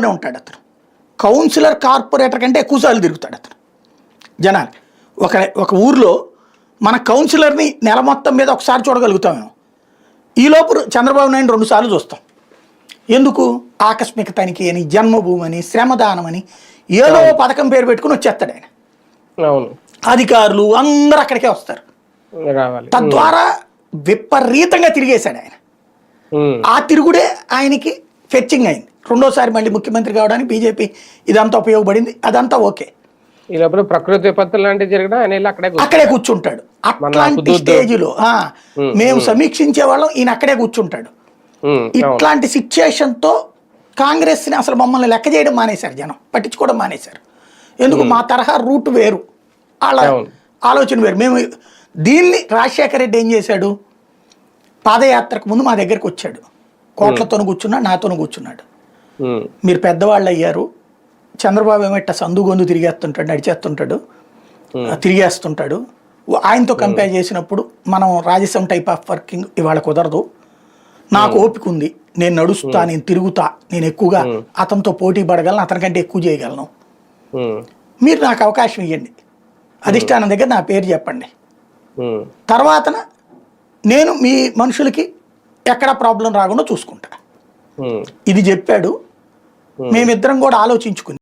లోనే ఉంటాడు అతను. కౌన్సిలర్ కార్పొరేటర్ కంటే ఎక్కువసార్లు తిరుగుతాడు అతను. జనాలు. ఒక ఒక ఊర్లో మన కౌన్సిలర్ని నెల మొత్తం మీద ఒకసారి చూడగలుగుతాం మేము. ఈలోపు చంద్రబాబు నాయుడు రెండు సార్లు చూస్తాం. ఎందుకు? ఆకస్మిక తనిఖీ అని జన్మభూమి అని శ్రమదానం అని ఏదో పథకం పేరు పెట్టుకుని వచ్చేస్తాడు ఆయన. అధికారులు అందరూ అక్కడికే వస్తారు. తద్వారా విపరీతంగా తిరిగేశాడు ఆయన. ఆ తిరుగుడే ఆయనకి ఫెచ్చింగ్ అయింది. రెండోసారి మళ్ళీ ముఖ్యమంత్రి కావడానికి బీజేపీ ఇదంతా ఉపయోగపడింది. అదంతా ఓకే. ఈ లోపల ప్రకృతి విపత్తులు లాంటివి జరిగినా ఆయన అక్కడే అక్కడే కూర్చుంటాడు. అట్లాంటి స్టేజ్లో మేము సమీక్షించే వాళ్ళం ఈయన అక్కడే కూర్చుంటాడు. ఇట్లాంటి సిచ్యుయేషన్తో కాంగ్రెస్ని అసలు మమ్మల్ని లెక్క చేయడం మానేశారు జనం పట్టించుకోవడం మానేశారు. ఎందుకు? మా తరహా రూట్ వేరు. వాళ్ళ. ఆలోచన వేరు. మేము దీన్ని రాజశేఖర రెడ్డి ఏం చేశాడు? పాదయాత్రకు ముందు మా దగ్గరికి వచ్చాడు. కోట్లతోను కూర్చున్నాడు నాతోను కూర్చున్నాడు. మీరు పెద్దవాళ్ళు అయ్యారు చంద్రబాబు ఏమో ఇట్ట సందు గొంతు తిరిగేస్తుంటాడు నడిచేస్తుంటాడు తిరిగేస్తుంటాడు. ఆయనతో కంపేర్ చేసినప్పుడు మనం రాజసం టైప్ ఆఫ్ వర్కింగ్ ఇవాళ కుదరదు. నాకు ఓపిక ఉంది. నేను నడుస్తా నేను తిరుగుతా నేను ఎక్కువగా అతనితో పోటీ పడగలను అతనికంటే ఎక్కువ చేయగలను. మీరు నాకు అవకాశం ఇవ్వండి అధిష్టానం దగ్గర నా పేరు చెప్పండి. ఉమ్, తర్వాతన నేను మీ మనుషులకి ఎక్కడ ప్రాబ్లం రాకుండా చూసుకుంటా. ఇది చెప్పాడు మేమిద్దరం కూడా ఆలోచించుకుని